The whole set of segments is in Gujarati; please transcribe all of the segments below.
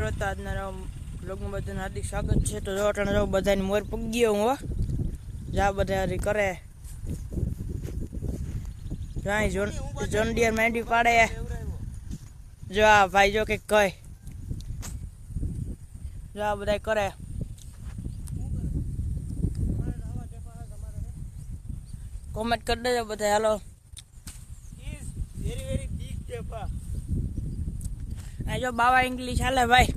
તો આજના નવા બ્લોગમાં બધાનું હાર્દિક સ્વાગત છે. તો જો અટાણે જો બધાની મોર પગી હું, હો. જા બધા હરી કરે. જો અહીં જોન જોન ડિયર માંડી પાડે. જો આ ભાઈ જો કંઈક કહે. જો આ બધા કરે. કોમેન્ટ કરી દેજો બધા હાલો. આ જો બાવા ઇંગ્લિશ હાલે ભાઈ.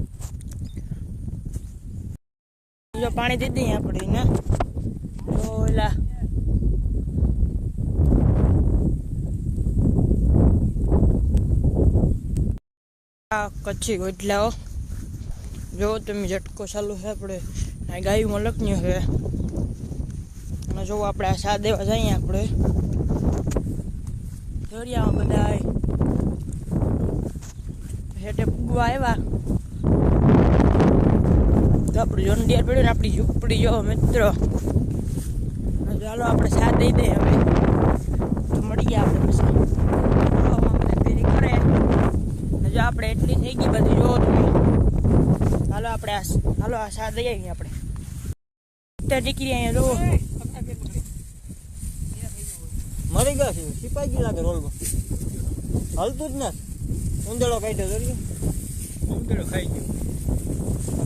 જો પાણી દીધી આપણે, ને? ઓલા. કચ્છી ગોટલાઓ જો તમે ઝટકો ચાલુ છે આપણે. ગાયું મલકની છે. અને જો આપણે આ સાદેવા જઈએ આપણે. દરિયામાં બધા પૂગવા આવ્યા. તો આપણે જોન ડિયર પડ્યું ને આપણી ઝૂંપડી જો મિત્રો. ચાલો આપણે સાથ દઈ દઈએ હવે. તો ગયા આપણે પછી. જો આપણે એટલી થઈ ગઈ બધી, જો ચાલો આપણે હાલો આ સાથ દઈ આવીએ આપણે અત્યારે દીકરી અહીંયા જોવો મરી ગયા છે, સિપાઈ ગયું લાગે રોલમાં? હલતું જ ના. ઉંદરડો કાઢ્યો જોરી ખાઈ ગયો.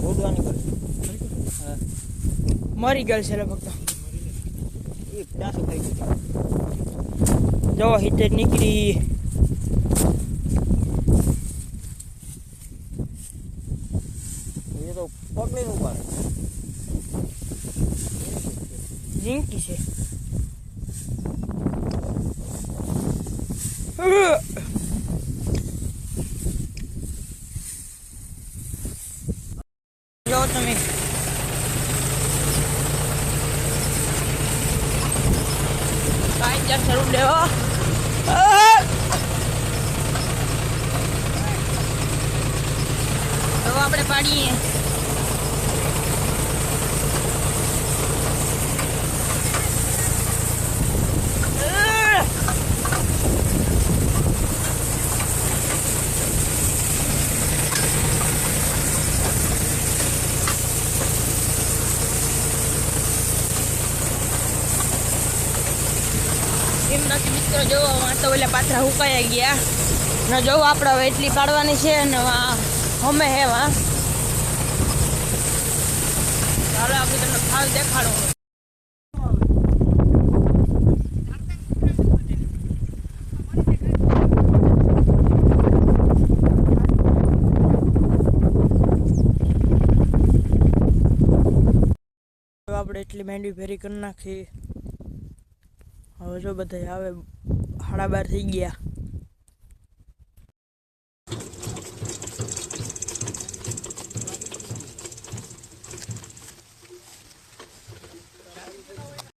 ભોગવાની કરે હા. મરી ગયેલ છે ફક્ત એ ડાસું ખાઈ ગયું. જો હિટર નીકળી. એ તો પગ નહીં ઉપાડે ઝીંકી છે જો તમે કાંઈ ત્યાં શરૂ લેવો તો આપણે પાડીએ એમ નથી મિત્રો જોવો વાત તો ઓલા પાથરા હુકાઈ ગયા. ને જોવો આપણે હવે એટલી પાડવાની છે ને આ હમે હે વા ચાલો આપણે તમને ખાલ દેખાડો. આપણે એટલી મહેંદી ફેરી કરી નાખી. હવે જો બધા આવે સાડા બાર થઈ ગયા.